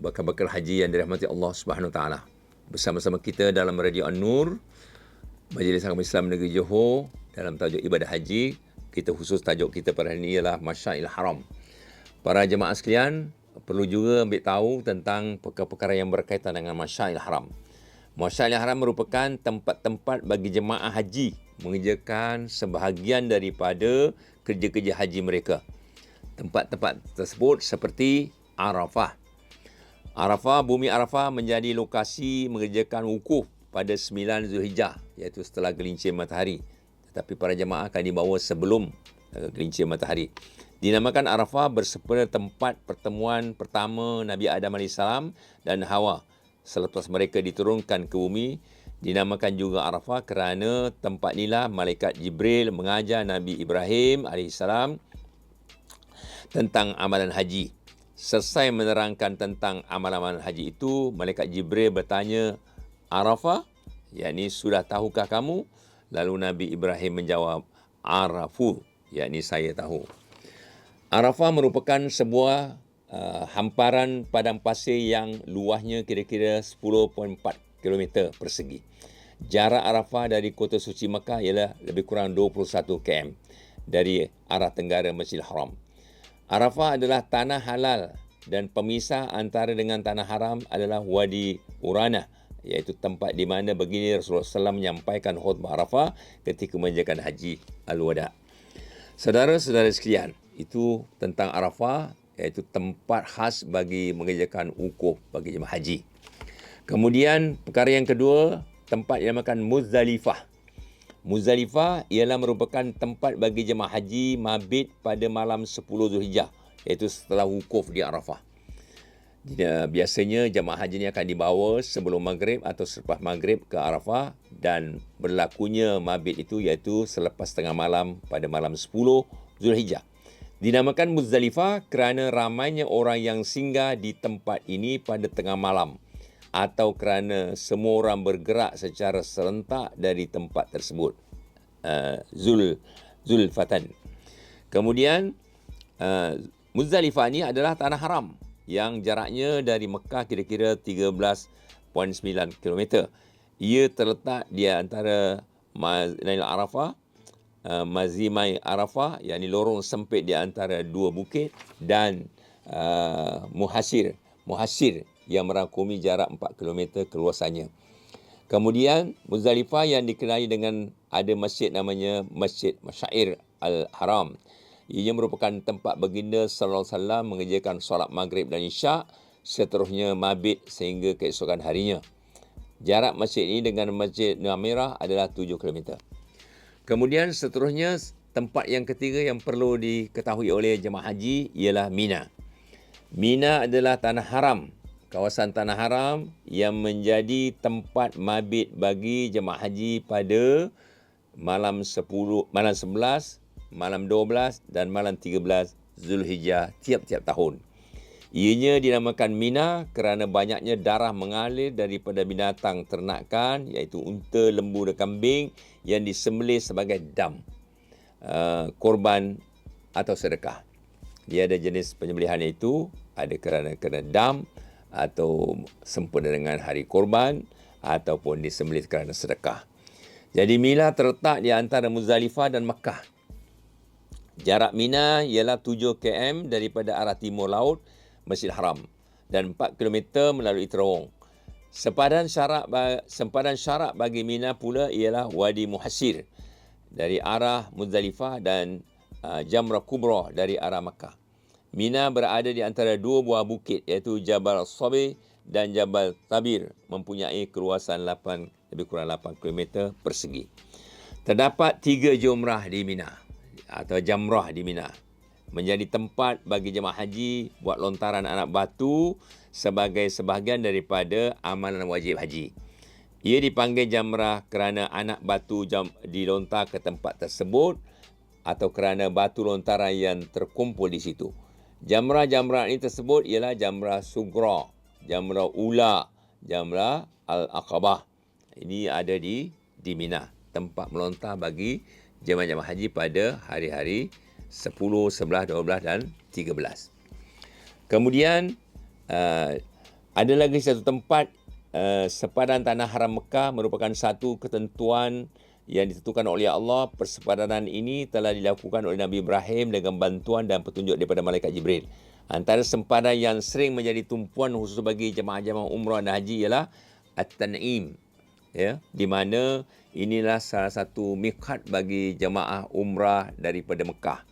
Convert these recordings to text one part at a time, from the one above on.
bakal-bakal haji yang dirahmati Allah Subhanahu Taala. Bersama-sama kita dalam Radio An-Nur, Majlis Agama Islam Negeri Johor dalam tajuk ibadah haji. Kita khusus tajuk kita pada hari ini ialah Masyail Haram. Para jemaah sekalian, perlu juga ambil tahu tentang perkara-perkara yang berkaitan dengan Masyail Haram. Masyail Haram merupakan tempat-tempat bagi jemaah haji mengerjakan sebahagian daripada kerja-kerja haji mereka. Tempat-tempat tersebut seperti Arafah, Arafah, bumi Arafah menjadi lokasi mengerjakan wukuf pada 9 Zulhijjah iaitu setelah gelincir matahari. Tetapi para jemaah akan dibawa sebelum uh, gelincir matahari. Dinamakan Arafah bersepeda tempat pertemuan pertama Nabi Adam AS dan Hawa selepas mereka diturunkan ke bumi. Dinamakan juga Arafah kerana tempat inilah malaikat Jibril mengajar Nabi Ibrahim AS tentang amalan haji. Selesai menerangkan tentang amalan-amalan haji itu, Malaikat Jibril bertanya, Arafah? yakni sudah tahukah kamu? Lalu Nabi Ibrahim menjawab, Arafu, yakni saya tahu. Arafah merupakan sebuah uh, hamparan padang pasir yang luahnya kira-kira 10.4 km persegi. Jarak Arafah dari kota suci Mekah ialah lebih kurang 21 km dari arah tenggara Masjidil Haram. Arafah adalah tanah halal dan pemisah antara dengan tanah haram adalah Wadi Urana iaitu tempat di mana begini Rasulullah SAW menyampaikan khutbah Arafah ketika menjalankan haji Al-Wada. Saudara-saudara sekalian, itu tentang Arafah iaitu tempat khas bagi mengerjakan wukuf bagi jemaah haji. Kemudian perkara yang kedua, tempat yang dinamakan Muzdalifah. Muzdalifah ialah merupakan tempat bagi jemaah haji mabit pada malam 10 Zulhijjah iaitu setelah wukuf di Arafah. Biasanya jemaah haji ini akan dibawa sebelum maghrib atau selepas maghrib ke Arafah dan berlakunya mabit itu iaitu selepas tengah malam pada malam 10 Zulhijjah. Dinamakan Muzdalifah kerana ramainya orang yang singgah di tempat ini pada tengah malam atau kerana semua orang bergerak secara serentak dari tempat tersebut. Uh, Zul Zulfatan. Kemudian uh, Muzdalifah ni adalah tanah haram yang jaraknya dari Mekah kira-kira 13.9 km. Ia terletak di antara Nail Arafah, uh, Mazimai Arafah, yakni lorong sempit di antara dua bukit dan uh, Muhasir, Muhasir yang merangkumi jarak 4 km keluasannya. Kemudian Muzdalifah yang dikenali dengan ada masjid namanya Masjid Masyair Al-Haram. Ia merupakan tempat baginda sallallahu alaihi wasallam mengerjakan solat maghrib dan isyak seterusnya mabit sehingga keesokan harinya. Jarak masjid ini dengan Masjid Namirah adalah 7 km. Kemudian seterusnya tempat yang ketiga yang perlu diketahui oleh jemaah haji ialah Mina. Mina adalah tanah haram kawasan Tanah Haram yang menjadi tempat mabit bagi jemaah haji pada malam 10, malam 11, malam 12 dan malam 13 Zulhijjah tiap-tiap tahun. Ianya dinamakan Mina kerana banyaknya darah mengalir daripada binatang ternakan iaitu unta, lembu dan kambing yang disembelih sebagai dam, uh, korban atau sedekah. Dia ada jenis penyembelihan itu, ada kerana kerana dam, atau sempurna dengan hari korban ataupun disembelih kerana sedekah. Jadi Mina terletak di antara Muzdalifah dan Mekah. Jarak Mina ialah 7 km daripada arah timur laut Masjid Haram dan 4 km melalui Terawang. Sempadan syarat sempadan syarat bagi Mina pula ialah Wadi Muhasir dari arah Muzdalifah dan uh, Jamrah Kubra dari arah Mekah. Mina berada di antara dua buah bukit iaitu Jabal Sabi dan Jabal Tabir mempunyai keluasan 8 lebih kurang 8 km persegi. Terdapat tiga jumrah di Mina atau jamrah di Mina. Menjadi tempat bagi jemaah haji buat lontaran anak batu sebagai sebahagian daripada amalan wajib haji. Ia dipanggil jamrah kerana anak batu jam dilontar ke tempat tersebut atau kerana batu lontaran yang terkumpul di situ. Jamrah-jamrah ini tersebut ialah jamrah sugra, jamrah ula, jamrah al-aqabah. Ini ada di di Mina, tempat melontar bagi jemaah-jemaah haji pada hari-hari 10, 11, 12 dan 13. Kemudian uh, ada lagi satu tempat uh, sepadan tanah haram Mekah merupakan satu ketentuan yang ditentukan oleh Allah. Persepadanan ini telah dilakukan oleh Nabi Ibrahim dengan bantuan dan petunjuk daripada malaikat Jibril. Antara sempadan yang sering menjadi tumpuan khusus bagi jemaah-jemaah umrah dan haji ialah At-Tan'im. Ya, di mana inilah salah satu mikat bagi jemaah umrah daripada Mekah.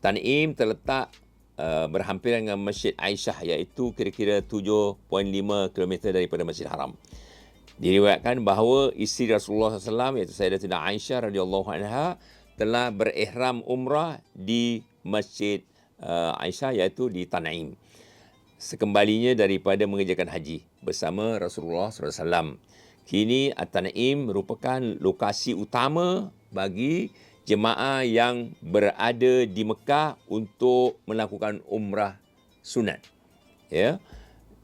Tan'im terletak uh, berhampiran dengan Masjid Aisyah iaitu kira-kira 7.5 km daripada Masjid Haram. Diriwayatkan bahawa isteri Rasulullah SAW iaitu Sayyidatina Aisyah radhiyallahu anha telah berihram umrah di Masjid uh, Aisyah iaitu di Tan'im. Sekembalinya daripada mengerjakan haji bersama Rasulullah SAW. Kini At-Tan'im merupakan lokasi utama bagi jemaah yang berada di Mekah untuk melakukan umrah sunat. Ya.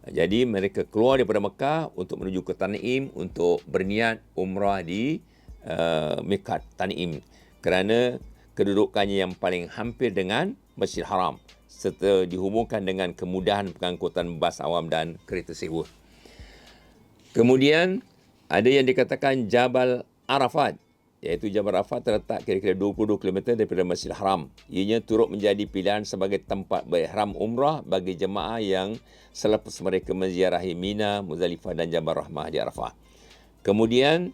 Jadi mereka keluar daripada Mekah untuk menuju ke Tan'im untuk berniat umrah di uh, Mekat Tan'im kerana kedudukannya yang paling hampir dengan Masjid Haram serta dihubungkan dengan kemudahan pengangkutan bas awam dan kereta sewa. Kemudian ada yang dikatakan Jabal Arafat iaitu Jabal Arafat terletak kira-kira 22 km daripada Masjid Haram. Ianya turut menjadi pilihan sebagai tempat berihram umrah bagi jemaah yang selepas mereka menziarahi Mina, Muzdalifah dan Jabal Rahmah di Arafah. Kemudian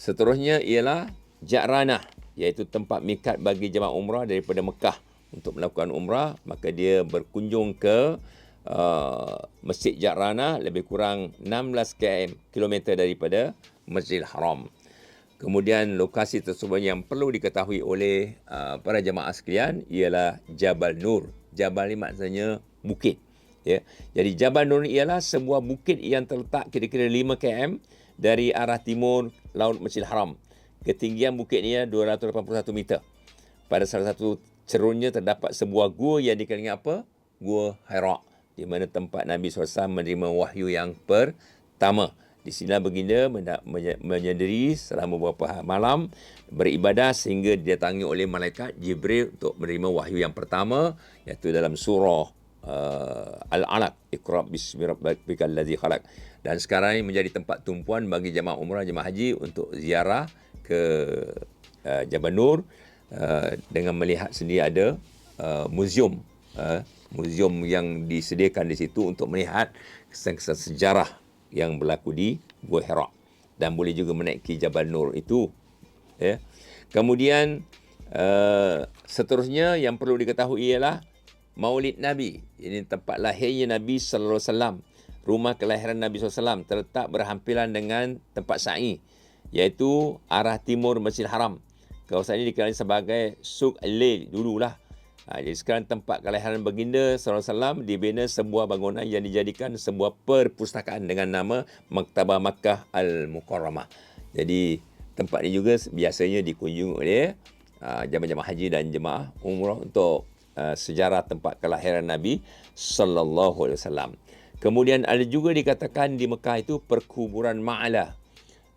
seterusnya ialah Ja'ranah iaitu tempat mikat bagi jemaah umrah daripada Mekah untuk melakukan umrah maka dia berkunjung ke uh, Masjid Ja'ranah lebih kurang 16 km daripada Masjidil Haram. Kemudian lokasi tersebut yang perlu diketahui oleh uh, para jemaah sekalian ialah Jabal Nur. Jabal ini maksudnya bukit. Ya. Jadi Jabal Nur ialah sebuah bukit yang terletak kira-kira 5 km dari arah timur Laut Masjid Haram. Ketinggian bukit ini 281 meter. Pada salah satu cerunnya terdapat sebuah gua yang dikelilingi apa? Gua Hira. Di mana tempat Nabi SAW menerima wahyu yang pertama. Di sini baginda menyendiri selama beberapa malam beribadah sehingga didatangi oleh malaikat Jibril untuk menerima wahyu yang pertama iaitu dalam surah uh, Al-Alaq. Iqra bismi rabbikal ladzi khalaq. Dan sekarang ini menjadi tempat tumpuan bagi jemaah umrah jemaah haji untuk ziarah ke uh, Jabal Nur uh, dengan melihat sendiri ada uh, muzium uh, muzium yang disediakan di situ untuk melihat kesan-kesan sejarah yang berlaku di Gua Hira. Dan boleh juga menaiki Jabal Nur itu ya. Kemudian uh, seterusnya yang perlu diketahui ialah Maulid Nabi. Ini tempat lahirnya Nabi sallallahu alaihi wasallam. Rumah kelahiran Nabi SAW terletak berhampiran dengan tempat sa'i iaitu arah timur Masjid Haram. Kawasan ini dikenali sebagai Suk Al-Lail dululah Ha, jadi sekarang tempat kelahiran baginda SAW dibina sebuah bangunan yang dijadikan sebuah perpustakaan dengan nama Maktabah Makkah Al-Mukarramah. Jadi tempat ini juga biasanya dikunjungi oleh uh, jemaah-jemaah haji dan jemaah umrah untuk uh, sejarah tempat kelahiran Nabi sallallahu alaihi wasallam. Kemudian ada juga dikatakan di Mekah itu perkuburan Ma'la.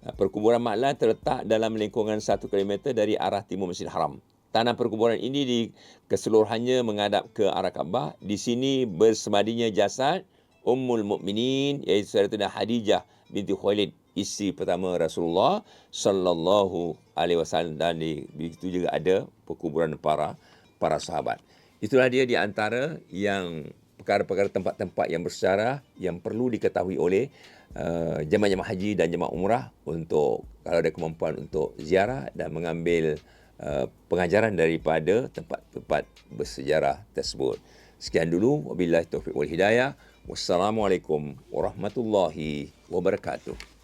Uh, perkuburan Ma'la terletak dalam lingkungan 1 km dari arah timur Masjid Haram tanah perkuburan ini di keseluruhannya menghadap ke arah Kaabah. Di sini bersemadinya jasad Ummul Mukminin iaitu Sayyidatina Hadijah binti Khuwailid, isteri pertama Rasulullah sallallahu alaihi wasallam dan di itu juga ada perkuburan para para sahabat. Itulah dia di antara yang perkara-perkara tempat-tempat yang bersejarah yang perlu diketahui oleh uh, jemaah-jemaah haji dan jemaah umrah untuk kalau ada kemampuan untuk ziarah dan mengambil Uh, pengajaran daripada tempat-tempat bersejarah tersebut. Sekian dulu. Wabillahi taufiq wal hidayah. Wassalamualaikum warahmatullahi wabarakatuh.